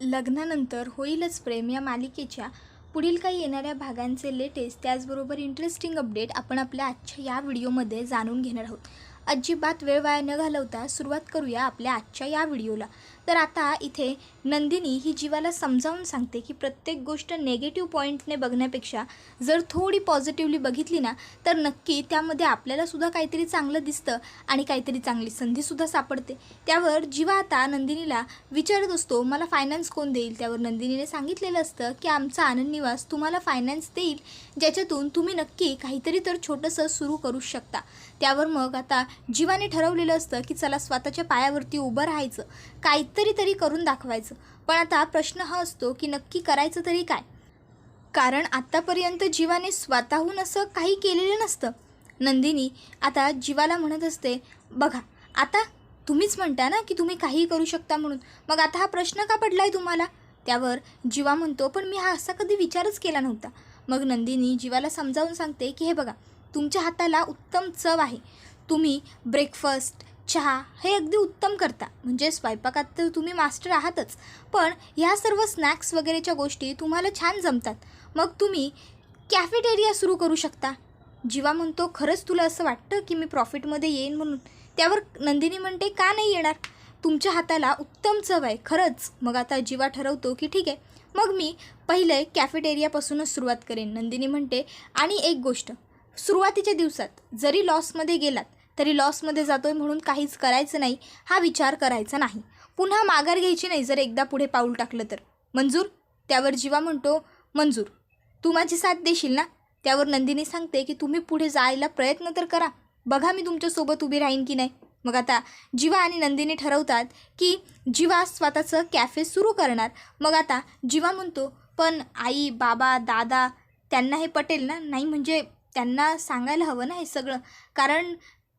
लग्नानंतर होईलच प्रेम या मालिकेच्या. पुढील काही येणाऱ्या भागांचे लेटेस्ट त्याचबरोबर इंटरेस्टिंग अपडेट आपण आपल्या आजच्या या व्हिडिओमध्ये जाणून घेणार आहोत. अजिबात वेळ वाया न घालवता सुरुवात करूया आपल्या आजच्या या व्हिडिओला. तर आता इथे नंदिनी ही जीवाला समजावून सांगते की प्रत्येक गोष्ट नेगेटिव्ह पॉईंटने बघण्यापेक्षा जर थोडी पॉझिटिव्हली बघितली ना तर नक्की त्यामध्ये आपल्यालासुद्धा काहीतरी चांगलं दिसतं आणि काहीतरी चांगली संधीसुद्धा सापडते. त्यावर जीवा आता नंदिनीला विचारत असतो मला फायनान्स कोण देईल? त्यावर नंदिनीने सांगितलेलं असतं की आमचा आनंद निवास तुम्हाला फायनान्स देईल ज्याच्यातून तुम्ही नक्की काहीतरी तर छोटंसं सुरू करू शकता. त्यावर मग आता जीवाने ठरवलेलं असतं की चला स्वतःच्या पायावरती उभं राहायचं. काहीतरी तरी करून दाखवायचं. पण आता प्रश्न हा असतो की नक्की करायचं तरी काय? कारण आत्तापर्यंत जीवाने स्वतःहून असं काही केलेलं नसतं. नंदिनी आता जीवाला म्हणत असते बघा आता तुम्हीच म्हणता ना की तुम्ही काहीही करू शकता म्हणून. मग आता हा प्रश्न का पडला आहे तुम्हाला? त्यावर जीवा म्हणतो पण मी हा असा कधी विचारच केला नव्हता. मग नंदिनी जीवाला समजावून सांगते की हे बघा तुमच्या हाताला उत्तम चव आहे. तुम्ही ब्रेकफास्ट चहा हे अगदी उत्तम करता. म्हणजे स्वयंपाकात तर तुम्ही मास्टर आहातच. पण ह्या सर्व स्नॅक्स वगैरेच्या गोष्टी तुम्हाला छान जमतात. मग तुम्ही कॅफेटेरिया सुरू करू शकता. जीवा म्हणतो खरंच तुला असं वाटतं की मी प्रॉफिटमध्ये येईन म्हणून? त्यावर नंदिनी म्हणते का नाही येणार? तुमच्या हाताला उत्तम चव आहे खरंच. मग आता जीवा ठरवतो की ठीक आहे. मग मी पहिले कॅफेटेरियापासूनच सुरुवात करेन नंदिनी म्हणते. आणि एक गोष्ट सुरुवातीच्या दिवसात जरी लॉसमध्ये गेलात तरी लॉसमध्ये जातोय म्हणून काहीच करायचं नाही हा विचार करायचा नाही. पुन्हा माघार घ्यायची नाही जर एकदा पुढे पाऊल टाकलं तर. मंजूर त्यावर जीवा म्हणतो मंजूर तू माझी साथ देशील ना? त्यावर नंदिनी सांगते की तुम्ही पुढे जायला प्रयत्न तर करा. बघा मी तुमच्यासोबत उभी राहीन की नाही. मग आता जीवा आणि नंदिनी ठरवतात की जीवा स्वतःचं कॅफे सुरू करणार. मग आता जीवा म्हणतो पण आई बाबा दादा त्यांना हे पटेल ना? नाही म्हणजे त्यांना सांगायला हवं ना हे सगळं? कारण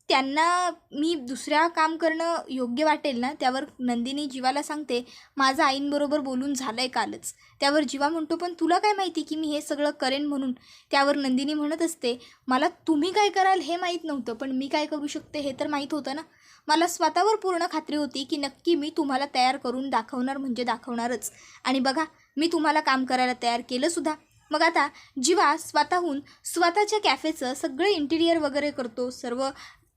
त्यांना मी दुसऱ्या काम करणं योग्य वाटेल ना? त्यावर नंदिनी जीवाला सांगते माझं आईंबरोबर बोलून झालं आहे कालच. त्यावर जीवा म्हणतो पण तुला काय माहिती की मी हे सगळं करेन म्हणून? त्यावर नंदिनी म्हणत असते मला तुम्ही काय कराल हे माहीत नव्हतं पण मी काय करू शकते हे तर माहीत होतं ना? मला स्वतःवर पूर्ण खात्री होती की नक्की मी तुम्हाला तयार करून दाखवणार म्हणजे दाखवणारच. आणि बघा मी तुम्हाला काम करायला तयार केलंसुद्धा मग आता जीवा स्वतःहून स्वतःच्या कॅफेचं सगळं इंटिरियर वगैरे करतो सर्व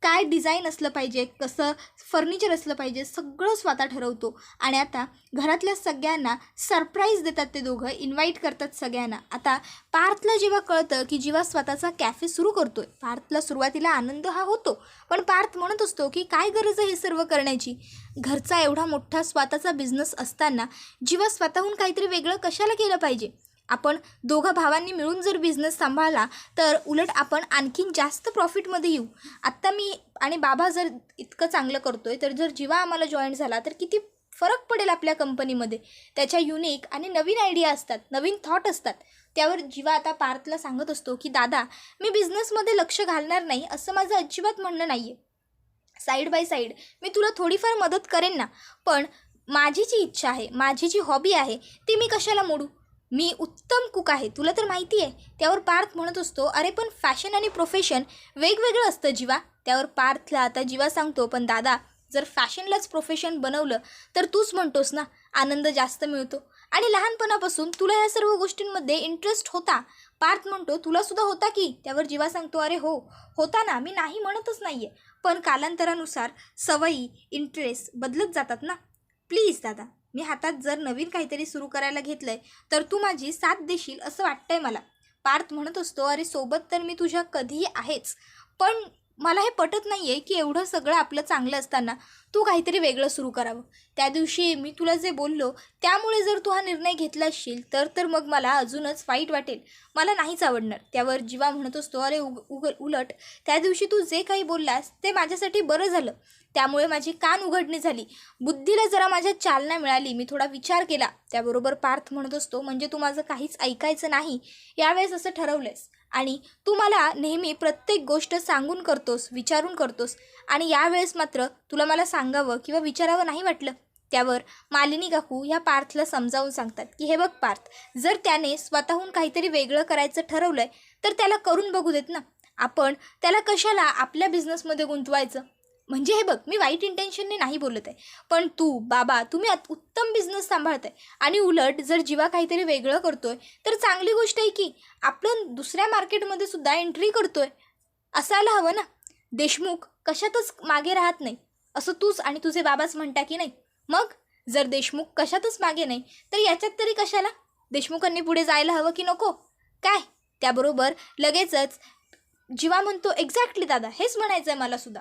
काय डिझाईन असलं पाहिजे कसं फर्निचर असलं पाहिजे सगळं स्वतः ठरवतो. आणि आता घरातल्या सगळ्यांना सरप्राईज देतात ते दोघं इन्व्हाइट करतात सगळ्यांना. आता पार्थला जेव्हा कळतं की जेव्हा स्वतःचा कॅफे सुरू करतोय पार्थला सुरुवातीला आनंद हा होतो. पण पार्थ म्हणत असतो की काय गरज आहे हे सर्व करण्याची? घरचा एवढा मोठा स्वतःचा बिझनेस असताना जेव्हा स्वतःहून काहीतरी वेगळं कशाला केलं पाहिजे? आपण दोघा भावांनी मिळून जर बिझनेस सांभाळला तर उलट आपण आणखीन जास्त प्रॉफिटमध्ये येऊ. आत्ता मी आणि बाबा जर इतकं चांगलं करतो आहे तर जर जीवा आम्हाला जॉईन झाला तर किती फरक पडेल आपल्या कंपनीमध्ये त्याच्या युनिक आणि नवीन आयडिया असतात नवीन थॉट असतात. त्यावर जीवा आता पार्थला सांगत असतो की दादा मी बिझनेसमध्ये लक्ष घालणार नाही असं माझं अजिबात म्हणणं नाही आहे साईड बाय साईड मी तुला थोडीफार मदत करेन ना. पण माझी जी इच्छा आहे माझी जी हॉबी आहे ती मी कशाला मोडू? मी उत्तम कुक आहे तुला तर माहिती आहे. त्यावर पार्थ म्हणत असतो अरे पण फॅशन आणि प्रोफेशन वेगवेगळं असतं जीवा. त्यावर पार्थला आता जीवा सांगतो पण दादा जर फॅशनलाच प्रोफेशन बनवलं तर तूच म्हणतोस ना आनंद जास्त मिळतो. आणि लहानपणापासून तुला ह्या सर्व गोष्टींमध्ये इंटरेस्ट होता. पार्थ म्हणतो तुला सुद्धा होता की? त्यावर जीवा सांगतो अरे हो होता ना मी नाही म्हणतच नाही आहे पण कालांतरानुसार सवयी इंटरेस्ट बदलत जातात ना. प्लीज दादा. मी हातात जर नवीन काहीतरी सुरू करायला घेतलं आहे तर तू माझी साथ देशील असं वाटतंय मला. पार्थ म्हणत असतो अरे सोबत तर मी तुझ्या कधीही आहेच. पण मला हे पटत नाही आहे की एवढं सगळं आपलं चांगलं असताना तू काहीतरी वेगळं सुरू करावं. त्या दिवशी मी तुला जे बोललो त्यामुळे जर तू हा निर्णय घेतला असशील तर तर मग मला अजूनच वाईट वाटेल. मला नाहीच आवडणार. त्यावर जीवा म्हणत असतो अरे उग उग उलट. त्या दिवशी तू जे काही बोललास ते माझ्यासाठी बरं झालं. त्यामुळे माझी कान उघडणी झाली. बुद्धीला जरा माझ्या चालना मिळाली. मी थोडा विचार केला. त्याबरोबर पार्थ म्हणत असतो म्हणजे तू माझं काहीच ऐकायचं नाही. यावेळेस असं ठरवलंयस. आणि तू मला नेहमी प्रत्येक गोष्ट सांगून करतोस विचारून करतोस आणि यावेळेस मात्र तुला मला सांगावं किंवा विचारावं नाही वाटलं त्यावर मालिनी काकू ह्या पार्थला समजावून सांगतात की हे बघ पार्थ जर त्याने स्वतःहून काहीतरी वेगळं करायचं ठरवलंय तर त्याला करून बघू देत ना. आपण त्याला कशाला आपल्या बिझनेसमध्ये गुंतवायचं? म्हणजे हे बघ मी वाईट इंटेन्शनने नाही बोलत आहे. पण तू बाबा तुम्ही उत्तम बिझनेस सांभाळत आहे आणि उलट जर जीवा काहीतरी वेगळं करतोय तर चांगली गोष्ट आहे की आपण दुसऱ्या मार्केटमध्ये सुद्धा एंट्री करतोय. असायला हवं ना? देशमुख कशातच मागे राहत नाही. असं तूच आणि तुझे बाबाच म्हणता की नाही. मग? जर देशमुख कशातच मागे नाही तर याच्यात तरी कशाला? देशमुखांनी पुढे जायला हवं की नको? काय? त्याबरोबर लगेचच जीवा म्हणतो एक्झॅक्टली दादा. हेच म्हणायचं आहे मला सुद्धा.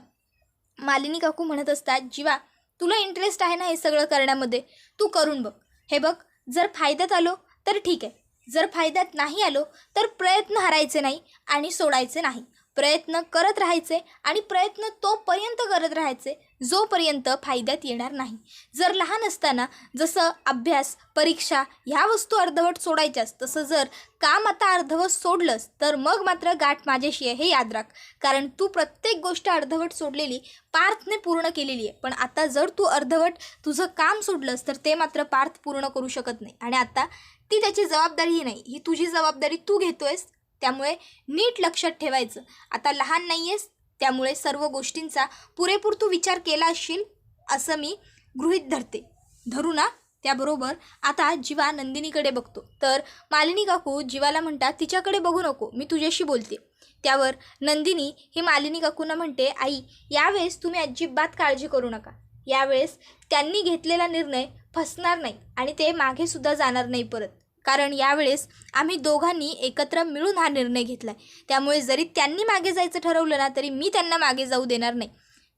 मालिनी काकू म्हणत असतात जीवा तुला इंटरेस्ट आहे ना हे सगळं करण्यामध्ये? तू करून बघ. हे बघ जर फायद्यात आलो तर ठीक आहे. जर फायद्यात नाही आलो तर प्रयत्न हरायचे नाही आणि सोडायचे नाही. प्रयत्न करत राहायचे आणि प्रयत्न तोपर्यंत करत राहायचे जोपर्यंत फायद्यात येणार नाही. जर लहान असताना जसं अभ्यास परीक्षा ह्या वस्तू अर्धवट सोडायच्यास तसं जर काम आता अर्धवट सोडलंस तर मग मात्र गाठ माझ्याशी आहे हे याद राख. कारण तू प्रत्येक गोष्ट अर्धवट सोडलेली पार्थने पूर्ण केलेली आहे. पण आता जर तू अर्धवट तुझं काम सोडलंस तर ते मात्र पार्थ पूर्ण करू शकत नाही. आणि आता ती त्याची जबाबदारीही नाही. ही तुझी जबाबदारी तू घेतोयस त्यामुळे नीट लक्षात ठेवायचं. आता लहान नाही आहेस त्यामुळे सर्व गोष्टींचा पुरेपूर तू विचार केला असशील असं मी गृहीत धरते. धरू ना त्याबरोबर आता जीवा नंदिनीकडे बघतो. तर मालिनी काकू जीवाला म्हणतात तिच्याकडे बघू नको मी तुझ्याशी बोलते. त्यावर नंदिनी ही मालिनी काकूंना म्हणते आई यावेळेस तुम्ही अजिबात काळजी करू नका. यावेळेस त्यांनी घेतलेला निर्णय फसणार नाही आणि ते मागेसुद्धा जाणार नाही परत. कारण यावेळेस आम्ही दोघांनी एकत्र मिळून हा निर्णय घेतला आहे त्यामुळे जरी त्यांनी मागे जायचं ठरवलं ना तरी मी त्यांना मागे जाऊ देणार नाही.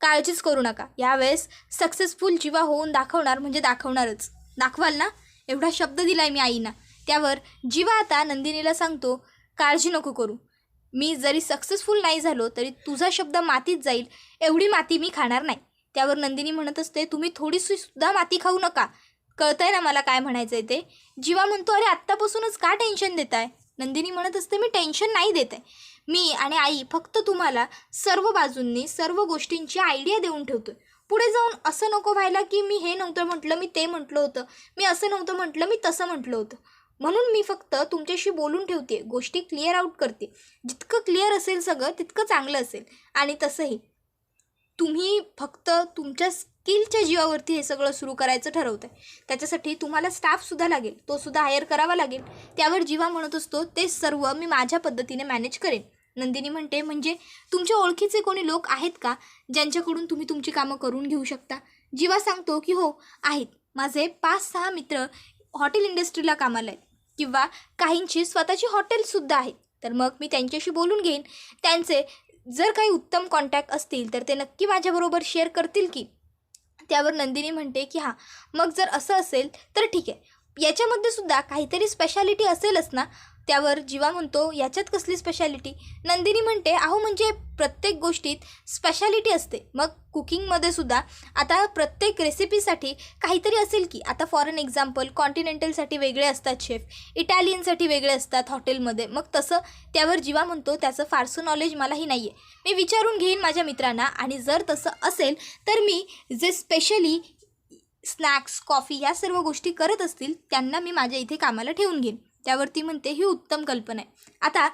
काळजीच करू नका. यावेळेस सक्सेसफुल जीवा होऊन दाखवणार म्हणजे दाखवणारच. दाखवाल ना? एवढा शब्द दिलाय मी आईना. त्यावर जीवा आता नंदिनीला सांगतो काळजी नको करू. मी जरी सक्सेसफुल नाही झालो तरी तुझा शब्द मातीत जाईल. एवढी माती मी खाणार नाही. त्यावर नंदिनी म्हणत असते तुम्ही थोडीशी सुद्धा माती खाऊ नका. कळतंय ना मला काय म्हणायचं आहे ते? जीवा म्हणतो अरे आत्तापासूनच का टेन्शन देत आहे नंदिनी म्हणत असते मी टेन्शन नाही देत आहे. मी आणि आई फक्त तुम्हाला सर्व बाजूंनी सर्व गोष्टींची आयडिया देऊन ठेवतो पुढे जाऊन असं नको व्हायला की मी हे नव्हतं म्हटलं मी ते म्हटलं होतं. मी असं नव्हतं म्हटलं मी तसं म्हटलं होतं. म्हणून मी फक्त तुमच्याशी बोलून ठेवते गोष्टी क्लिअर आउट करते जितकं क्लिअर असेल सगळं तितकं चांगलं असेल. आणि तसंही. तुम्ही फक्त तुमच्याच स्किलच्या जीवावरती हे सगळं सुरू करायचं ठरवतं आहे त्याच्यासाठी तुम्हाला स्टाफसुद्धा लागेल तो सुद्धा हायर करावा लागेल. त्यावर जीवा म्हणत असतो ते सर्व मी माझ्या पद्धतीने मॅनेज करेन. नंदिनी म्हणते म्हणजे तुमच्या ओळखीचे कोणी लोक आहेत का ज्यांच्याकडून तुम्ही तुमची कामं करून घेऊ शकता? जीवा सांगतो की हो आहेत. माझे पाच सहा मित्र हॉटेल इंडस्ट्रीला कामाला आहेत किंवा काहींची स्वतःची हॉटेलसुद्धा आहेत. तर मग मी त्यांच्याशी बोलून घेईन. त्यांचे जर काही उत्तम कॉन्टॅक्ट असतील तर ते नक्की माझ्याबरोबर शेअर करतील की त्यावर नंदिनी म्हणते की हां मग जर असं असेल तर ठीक आहे. याच्यामध्ये सुद्धा काहीतरी स्पेशालिटी असेलच ना? त्यावर जीवा म्हणतो याच्यात कसली स्पेशालिटी नंदिनी म्हणते अहो म्हणजे प्रत्येक गोष्टीत स्पेशालिटी असते. मग कुकिंगमध्ये सुद्धा आता प्रत्येक रेसिपीसाठी काहीतरी असेल की आता फॉर एन एक्झाम्पल कॉन्टिनेंटलसाठी वेगळे असतात शेफ इटालियनसाठी वेगळे असतात हॉटेलमध्ये मग तसं त्यावर जीवा म्हणतो त्याचं फारसं नॉलेज मलाही नाही आहे मी विचारून घेईन माझ्या मित्रांना आणि जर तसं असेल तर मी जे स्पेशली स्नॅक्स कॉफी या सर्व गोष्टी करत असतील त्यांना मी माझ्या इथे कामाला ठेवून घेईन. त्यावर ती म्हणते ही उत्तम कल्पना आहे. आता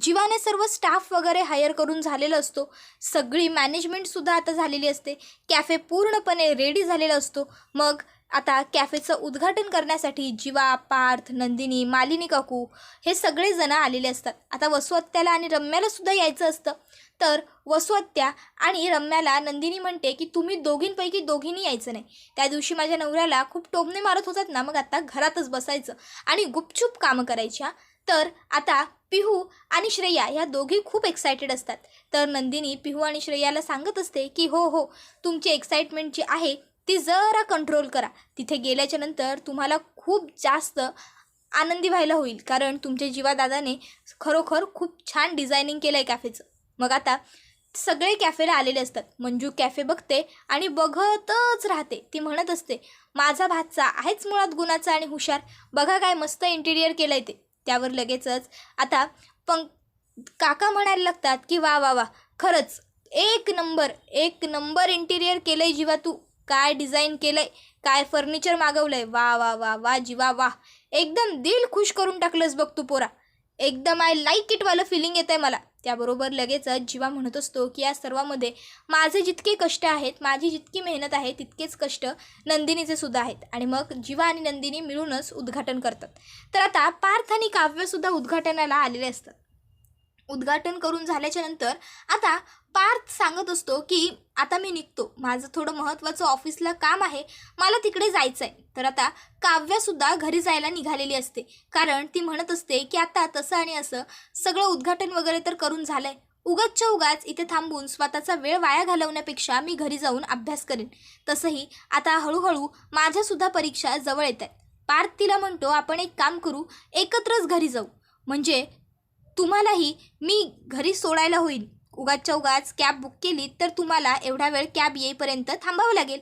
जीवाने सर्व स्टाफ वगैरे हायर करून झालेला असतो. सगळी मॅनेजमेंटसुद्धा आता झालेली असते. कॅफे पूर्णपणे रेडी झालेला असतो. मग आता कॅफेचं उद्घाटन करण्यासाठी जीवा पार्थ नंदिनी मालिनी काकू हे सगळेजणं आलेले असतात. आता वसुहत्याला आणि रम्याला सुद्धा यायचं असतं. तर वसुहत्या आणि रम्याला नंदिनी म्हणते की तुम्ही दोघींपैकी दोघींनी यायचं नाही. त्या दिवशी माझ्या नवऱ्याला खूप टोमणे मारत होतात ना मग आता घरातच बसायचं आणि गुपचूप कामं करायच्या. तर आता पिहू आणि श्रेया ह्या दोघी खूप एक्सायटेड असतात. तर नंदिनी पिहू आणि श्रेयाला सांगत असते की हो हो तुमची एक्साइटमेंट जी आहे ती जरा कंट्रोल करा. तिथे गेल्याच्यानंतर तुम्हाला खूप जास्त आनंदी व्हायला होईल. कारण तुमच्या जीवादादाने खरोखर खूप छान डिझायनिंग केलं आहे कॅफेचं मग आता सगळे कॅफेला आलेले असतात. मंजू कॅफे बघते आणि बघतच राहते. ती म्हणत असते माझा भातचा आहेच मुळात गुणाचा आणि हुशार. बघा काय मस्त इंटिरियर केलं आहे ते. त्यावर लगेचच आता पंक काका म्हणायला लागतात की वा वा वा खरंच एक नंबर एक नंबर इंटिरियर केलं आहे जीवा तू. काय डिझाईन केलं आहे काय फर्निचर मागवलं आहे वा वा वा वा जिवा वा एकदम दिल खुश करून टाकलंस बघ तू पोरा. एकदम आय लाईक इटवालं फिलिंग येतं आहे मला. त्याबरोबर लगेचच जीवा म्हणत असतो की या सर्वामध्ये माझे जितके कष्ट आहेत माझी जितकी मेहनत आहे तितकेच कष्ट नंदिनीचे सुद्धा आहेत. आणि मग जीवा आणि नंदिनी मिळूनच उद्घाटन करतात. तर आता पार्थ आणि काव्यसुद्धा उद्घाटनाला आलेले असतात. उद्घाटन करून झाल्याच्यानंतर आता पार्थ सांगत असतो की आता मी निघतो. माझं थोडं महत्त्वाचं ऑफिसला काम आहे. मला तिकडे जायचं आहे तर आता काव्यासुद्धा घरी जायला निघालेली असते. कारण ती म्हणत असते की आता तसं आणि असं सगळं उद्घाटन वगैरे तर करून झालं आहे उगाचच्या उगाच इथे थांबून स्वतःचा वेळ वाया घालवण्यापेक्षा मी घरी जाऊन अभ्यास करेन. तसंही आता हळूहळू माझ्यासुद्धा परीक्षा जवळ येत आहेत. पार्थ तिला म्हणतो आपण एक काम करू. एकत्रच घरी जाऊ. म्हणजे तुम्हालाही मी घरी सोडायला होईल उगाचच्या उगाच कॅब बुक केली तर तुम्हाला एवढा वेळ कॅब येईपर्यंत थांबावं लागेल.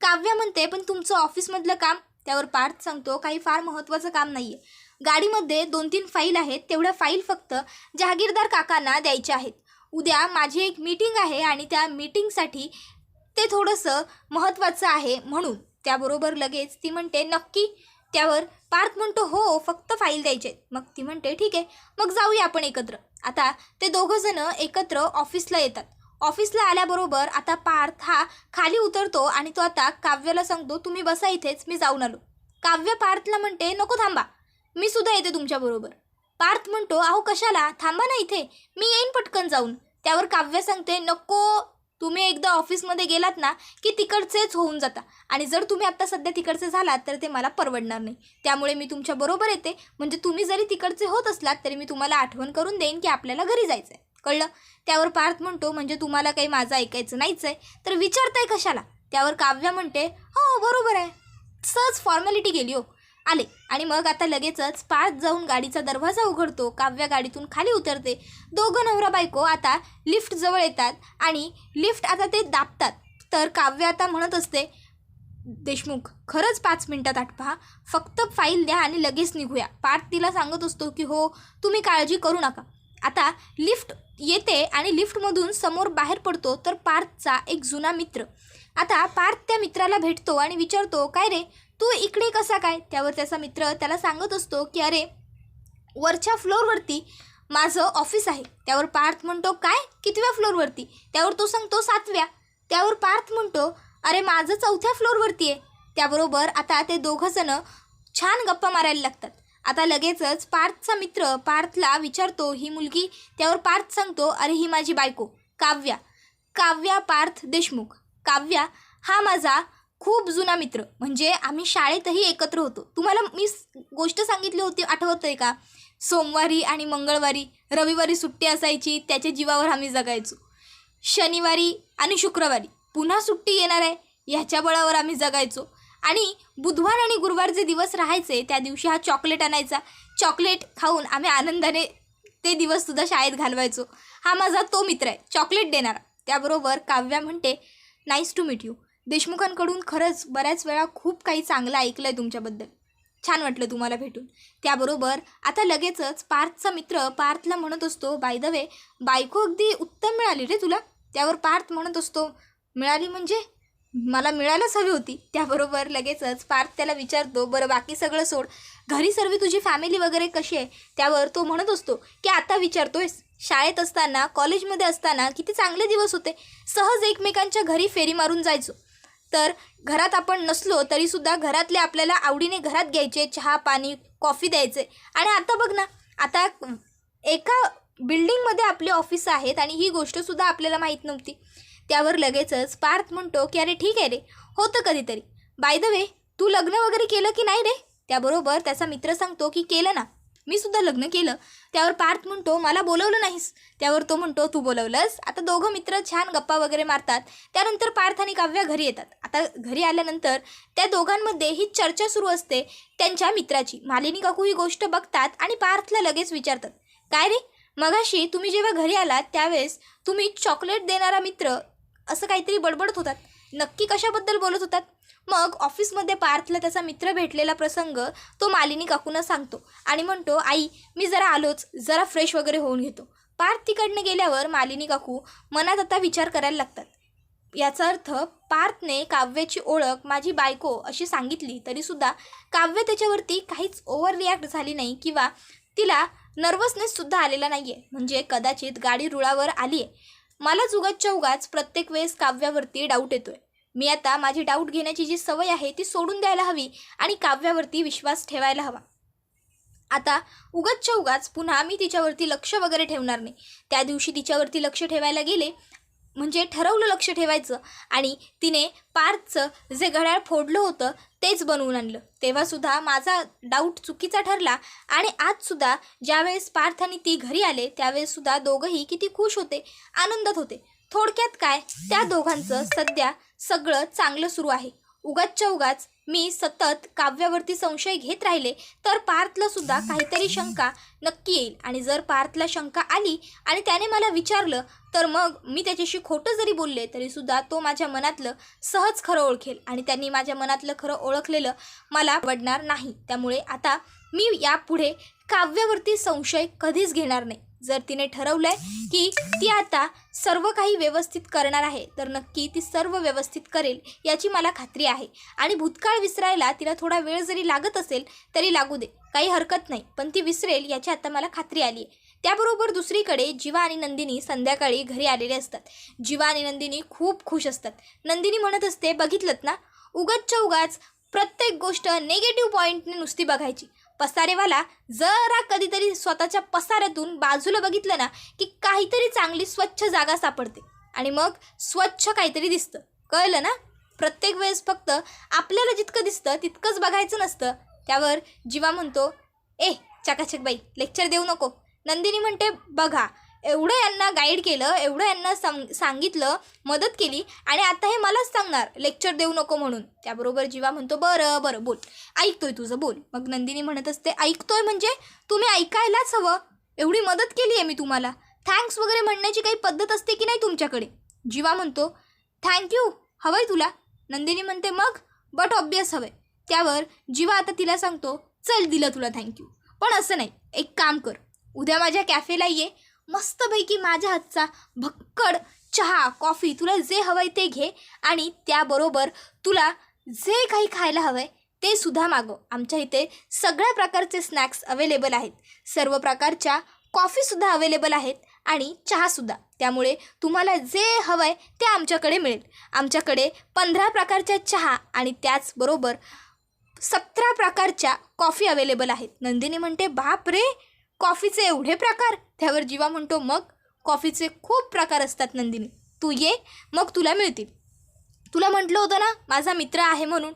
काव्य म्हणते पण तुमचं ऑफिसमधलं काम त्यावर पार्थ सांगतो काही फार महत्त्वाचं काम नाही आहे गाडीमध्ये दोन तीन फाईल आहेत तेवढ्या फाईल फक्त जहागीरदार काकांना द्यायच्या आहेत. उद्या माझी एक मीटिंग आहे आणि त्या मीटिंगसाठी ते थोडंसं महत्त्वाचं आहे म्हणून. त्याबरोबर लगेच ती म्हणते नक्की त्यावर पार्थ म्हणतो हो फक्त फाईल द्यायचे. मग ती म्हणते ठीक आहे मग जाऊया आपण एकत्र. आता ते दोघंजणं एकत्र ऑफिसला येतात. ऑफिसला आल्याबरोबर आता पार्थ हा खाली उतरतो आणि तो आता काव्याला सांगतो तुम्ही बसा इथेच मी जाऊन आलो. काव्य पार्थला म्हणते नको थांबा मी सुद्धा येते तुमच्याबरोबर पार्थ म्हणतो अहो कशाला? थांबा ना इथे मी येईन पटकन जाऊन. त्यावर काव्य सांगते नको तुम्ही एकदा ऑफिसमध्ये गेलात ना की तिकडचेच होऊन जाता. आणि जर तुम्ही आत्ता सध्या तिकडचे झालात तर ते मला परवडणार नाही. त्यामुळे मी तुमच्या बरोबर येते. म्हणजे तुम्ही जरी तिकडचे होत असलात तरी मी तुम्हाला आठवण करून देईन की आपल्याला घरी जायचं आहे कळलं? त्यावर पार्थ म्हणतो म्हणजे तुम्हाला काही माझं ऐकायचं नाहीच आहे तर विचारताय कशाला? त्यावर काव्य म्हणते हो बरोबर आहे. सहज फॉर्मॅलिटी गेली हो. आले. आणि मग आता लगेचच पार्क जाऊन गाडीचा दरवाजा उघडतो काव्या गाडीतून खाली उतरते. दोघं नवरा बायको आता लिफ्ट जवळ येतात आणि लिफ्ट आता ते दाबतात. तर काव्य आता म्हणत असते देशमुख खरंच पाच मिनटात आठवा फक्त फाईल द्या आणि लगेच निघूया. पार्थ तिला सांगत असतो की हो तुम्ही काळजी करू नका. आता लिफ्ट येते आणि लिफ्टमधून समोर बाहेर पडतो तर पार्थचा एक जुना मित्र. आता पार्थ त्या मित्राला भेटतो आणि विचारतो काय रे तू इकडे कसा काय? त्यावर त्याचा मित्र त्याला सांगत असतो की अरे वरच्या फ्लोअरवरती माझं ऑफिस आहे. त्यावर पार्थ म्हणतो काय? कितव्या फ्लोअरवरती? त्यावर तो सांगतो सातव्या. त्यावर पार्थ म्हणतो अरे माझं चौथ्या फ्लोअरवरती आहे. त्याबरोबर आता ते दोघंजणं छान गप्पा मारायला लागतात. आता लगेचच पार्थचा मित्र पार्थला विचारतो ही मुलगी? त्यावर पार्थ सांगतो अरे ही माझी बायको. काव्या. काव्या पार्थ देशमुख. काव्या हा माझा खूप जुना मित्र. म्हणजे आम्ही शाळेतही एकत्र होतो. तुम्हाला मी गोष्ट सांगितली होती आठवत आहे का? सोमवारी आणि मंगळवारी रविवारी सुट्टी असायची त्याच्या जीवावर आम्ही जगायचो. शनिवारी आणि शुक्रवारी पुन्हा सुट्टी येणार आहे ह्याच्या बळावर आम्ही जगायचो. आणि बुधवार आणि गुरुवार जे दिवस राहायचे त्या दिवशी हा चॉकलेट आणायचा. चॉकलेट खाऊन आम्ही आनंदाने ते दिवससुद्धा शाळेत घालवायचो. हा माझा तो मित्र आहे चॉकलेट देणारा. त्याबरोबर काव्या म्हणते नाईस टू मीट यू देशमुखांकडून खरंच बऱ्याच वेळा खूप काही चांगलं ऐकलं आहे तुमच्याबद्दल. छान वाटलं तुम्हाला भेटून. त्याबरोबर आता लगेचच पार्थचा मित्र पार्थला म्हणत असतो बाय द वे बायको अगदी उत्तम मिळाली रे तुला. त्यावर पार्थ म्हणत असतो मिळाली म्हणजे? मला मिळायलाच हवी होती. त्याबरोबर लगेचच पार्थ त्याला विचारतो बरं बाकी सगळं सोड. घरी सर्व तुझी फॅमिली वगैरे कशी आहे? त्यावर तो म्हणत असतो की आता विचारतोयस. शाळेत असताना कॉलेजमध्ये असताना किती चांगले दिवस होते. सहज एकमेकांच्या घरी फेरी मारून जायचो. तर घरात आपण नसलो तरीसुद्धा घरातले आपल्याला आवडीने घरात घ्यायचे चहा पाणी कॉफी द्यायचे. आणि आता बघ ना आता एका बिल्डिंगमध्ये आपले ऑफिस आहेत आणि ही गोष्टसुद्धा आपल्याला माहीत नव्हती. त्यावर लगेचच पार्थ म्हणतो की अरे ठीक आहे रे होतं कधीतरी. बाय द वे तू लग्न वगैरे केलं की नाही रे? त्याबरोबर त्याचा मित्र सांगतो की केलं ना. मी सुद्धा लग्न केलं. त्यावर पार्थ म्हणतो मला बोलवलं नाहीस. त्यावर तो म्हणतो तू बोलवलंस. आता दोघं मित्र छान गप्पा वगैरे मारतात. त्यानंतर पार्थ आणि काव्या घरी येतात. आता घरी आल्यानंतर त्या दोघांमध्ये ही चर्चा सुरू असते त्यांच्या मित्राची. मालिनी काकू ही गोष्ट बघतात आणि पार्थला लगेच विचारतात काय रे? मगाशी तुम्ही जेव्हा घरी आलात त्यावेळेस तुम्ही चॉकलेट देणारा मित्र असं काहीतरी बडबडत होतात. नक्की कशाबद्दल बोलत होतात? मग ऑफिसमध्ये पार्थला त्याचा मित्र भेटलेला प्रसंग तो मालिनी काकूंना सांगतो आणि म्हणतो आई मी जरा आलोच जरा फ्रेश वगैरे होऊन घेतो. पार्थ तिकडनं गेल्यावर मालिनी काकू मनात आता विचार करायला लागतात. याचा अर्थ पार्थने काव्याची ओळख माझी बायको अशी सांगितली तरीसुद्धा काव्य त्याच्यावरती काहीच ओव्हर रिॲक्ट झाली नाही किंवा तिला नर्वसनेससुद्धा आलेला नाही आहे म्हणजे कदाचित गाडी रुळावर आली आहे मला उगाचच्या उगाच प्रत्येक वेळेस काव्यावरती डाऊट येतोय. मी आता माझी डाऊट घेण्याची जी सवय आहे ती सोडून द्यायला हवी आणि काव्यावरती विश्वास ठेवायला हवा. आता उगाचच्या उगाच पुन्हा मी तिच्यावरती लक्ष वगैरे ठेवणार नाही. त्या दिवशी तिच्यावरती लक्ष ठेवायला गेले म्हणजे ठरवलं लक्ष ठेवायचं आणि तिने पार्थचं जे घड्याळ फोडलं होतं तेच बनवून आणलं. तेव्हासुद्धा माझा डाऊट चुकीचा ठरला आणि आजसुद्धा ज्यावेळेस पार्थ आणि ती घरी आले त्यावेळेससुद्धा दोघंही किती खुश होते आनंदात होते. थोडक्यात काय? त्या दोघांचं सध्या सगळं चांगलं सुरू आहे. उगाचच्या उगाच मी सतत काव्यावरती संशय घेत राहिले तर पार्थला सुद्धा काहीतरी शंका नक्की येईल. आणि जर पार्थला शंका आली आणि त्याने मला विचारलं तर मग मी त्याच्याशी खोटं जरी बोलले तरीसुद्धा तो माझ्या मनातलं सहज खरं ओळखेल आणि त्यांनी माझ्या मनातलं खरं ओळखलेलं मला आवडणार नाही. त्यामुळे आता मी यापुढे काव्यावरती संशय कधीच घेणार नाही. जर तिने ठरवलंय की ती आता सर्व काही व्यवस्थित करणार आहे तर नक्की ती सर्व व्यवस्थित करेल याची मला खात्री आहे. आणि भूतकाळ विसरायला तिला थोडा वेळ जरी लागत असेल तरी लागू दे. काही हरकत नाही पण ती विसरेल याची आता मला खात्री आली आहे त्याबरोबर दुसरीकडे जीवा आणि नंदिनी संध्याकाळी घरी आलेले असतात. जीवा आणि नंदिनी खूप खुश असतात. नंदिनी म्हणत असते बघितलं ना? उगाचच्या उगाच प्रत्येक गोष्ट नेगेटिव्ह पॉईंटने नुसती बघायची. पसारेवाला जरा कधीतरी स्वतःच्या पसाऱ्यातून बाजूला बघितलं ना की काहीतरी चांगली स्वच्छ जागा सापडते. आणि मग स्वच्छ काहीतरी दिसतं. कळलं ना? प्रत्येक वेळेस फक्त आपल्याला जितकं दिसतं तितकंच बघायचं नसतं. त्यावर जीवा म्हणतो ए चकाचक बाई लेक्चर देऊ नको. नंदिनी म्हणते बघा एवढं यांना गाईड केलं एवढं यांना सम सांगितलं मदत केली आणि आता हे मलाच सांगणार लेक्चर देऊ नको म्हणून. त्याबरोबर जीवा म्हणतो बरं बरं बोल. ऐकतोय तुझं बोल. मग नंदिनी म्हणत असते ऐकतोय म्हणजे तुम्ही ऐकायलाच हवं. एवढी मदत केली आहे मी तुम्हाला. थँक्स वगैरे म्हणण्याची काही पद्धत असते की नाही तुमच्याकडे? जीवा म्हणतो थँक्यू हवंय तुला. नंदिनी म्हणते मग? बट ऑब्वियस हवंय. त्यावर जीवा आता तिला सांगतो चल दिलं तुला थँक्यू पण असं नाही. एक काम कर. उद्या माझ्या कॅफेला ये. मस्तपैकी माझ्या हातचा भक्कड चहा कॉफी तुला जे हवंय ते घे आणि त्याबरोबर तुला जे काही खायला हवंय ते सुद्धा मागव. आमच्या इथे सगळ्या प्रकारचे स्नॅक्स अवेलेबल आहेत. सर्व प्रकारच्या कॉफीसुद्धा अवेलेबल आहेत आणि चहासुद्धा त्यामुळे तुम्हाला जे हवं आहे ते आमच्याकडे मिळेल. आमच्याकडे पंधरा प्रकारच्या चहा आणि त्याचबरोबर सतरा प्रकारच्या कॉफी अवेलेबल आहेत. नंदिनी म्हणते बाप रे कॉफीचे एवढे प्रकार? त्यावर जीवा म्हणतो मग? कॉफीचे खूप प्रकार असतात नंदिनी. तू ये मग तुला मिळतील. तुला म्हटलं होतं ना माझा मित्र आहे म्हणून?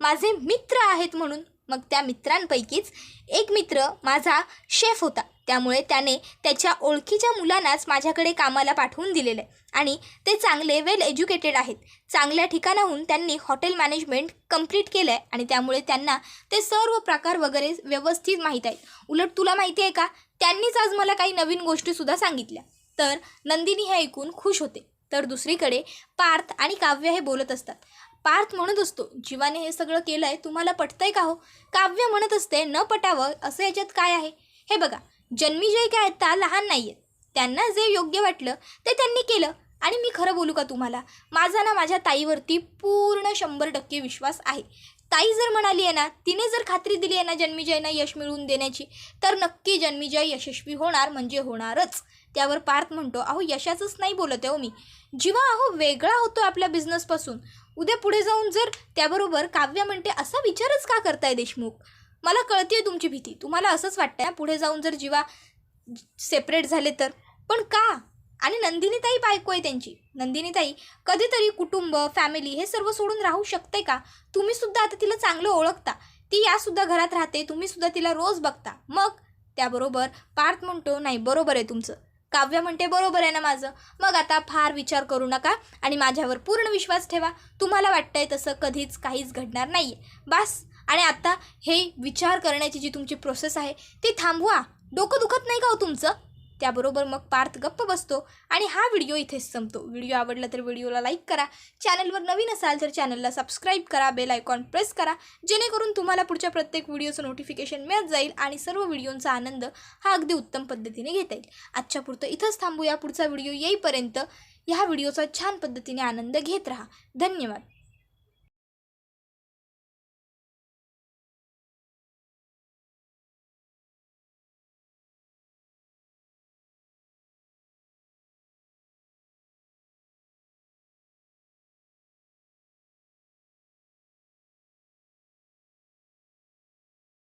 माझे मित्र आहेत म्हणून? मग त्या मित्रांपैकीच एक मित्र माझा शेफ होता. त्यामुळे त्याने त्याच्या ओळखीच्या मुलांनाच माझ्याकडे कामाला पाठवून दिलेलं आहे. आणि ते चांगले वेल एज्युकेटेड आहेत. चांगल्या ठिकाणाहून त्यांनी हॉटेल मॅनेजमेंट कंप्लीट केलं आहे आणि त्यामुळे त्यांना ते सर्व प्रकार वगैरे व्यवस्थित माहीत आहेत. उलट तुला माहिती आहे का? त्यांनीच आज मला काही नवीन गोष्टीसुद्धा सांगितल्या. तर नंदिनी हे ऐकून खुश होते. तर दुसरीकडे पार्थ आणि काव्य हे बोलत असतात. पार्थ म्हणत असतो जीवाने हे सगळं केलं आहे तुम्हाला पटतंय का हो? काव्य म्हणत असते न पटावं असं याच्यात काय आहे? हे बघा जन्मीजय काय आता लहान नाही आहेत त्यांना जे योग्य वाटलं ते त्यांनी केलं. आणि मी खरं बोलू का तुम्हाला? माझा ना माझ्या ताईवरती पूर्ण शंभर टक्के विश्वास आहे. ताई जर म्हणाली आहे ना तिने जर खात्री दिली आहे ना जन्मीजयना यश मिळवून देण्याची तर नक्की जन्मीजय यशस्वी होणार म्हणजे होणारच. त्यावर पार्थ म्हणतो अहो यशाचंच नाही बोलत आहे हो मी. जीवा अहो वेगळा होतो आपल्या बिझनेसपासून उद्या पुढे जाऊन जर त्याबरोबर काव्य म्हणते असा विचारच का करताय देशमुख? मला कळते तुमची भीती. तुम्हाला असंच वाटतंय ना पुढे जाऊन जर जीवा सेपरेट झाले तर? पण का? आणि नंदिनीताई बायको आहे त्यांची. नंदिनीताई कधीतरी कुटुंब फॅमिली हे सर्व सोडून राहू शकते का? तुम्ही सुद्धा आता तिला चांगलं ओळखता. ती यासुद्धा घरात राहते तुम्ही सुद्धा तिला रोज बघता. मग? त्याबरोबर पार्थ म्हणतो नाही बरोबर आहे तुमचं. काव्य म्हणते बरोबर आहे ना माझं? मग आता फार विचार करू नका आणि माझ्यावर पूर्ण विश्वास ठेवा. तुम्हाला वाटतंय तसं कधीच काहीच घडणार नाही आहे बस. आणि आता हे विचार करण्याची जी तुमची प्रोसेस आहे ती थांबवा. डोकं दुखत नाही का हो तुमचं? त्याबरोबर मग पार्थ गप्प बसतो आणि हा व्हिडिओ इथेच संपतो. व्हिडिओ आवडला तर व्हिडिओला लाईक करा. चॅनलवर नवीन असाल तर चॅनलला सबस्क्राईब करा. बेल आयकॉन प्रेस करा. जेणेकरून तुम्हाला पुढच्या प्रत्येक व्हिडिओचं नोटिफिकेशन मिळत जाईल आणि सर्व व्हिडिओंचा आनंद हा अगदी उत्तम पद्धतीने घेता येईल. आजच्या पुरतं इथंच थांबूया. पुढचा व्हिडिओ येईपर्यंत ह्या व्हिडिओचा छान पद्धतीने आनंद घेत राहा. धन्यवाद.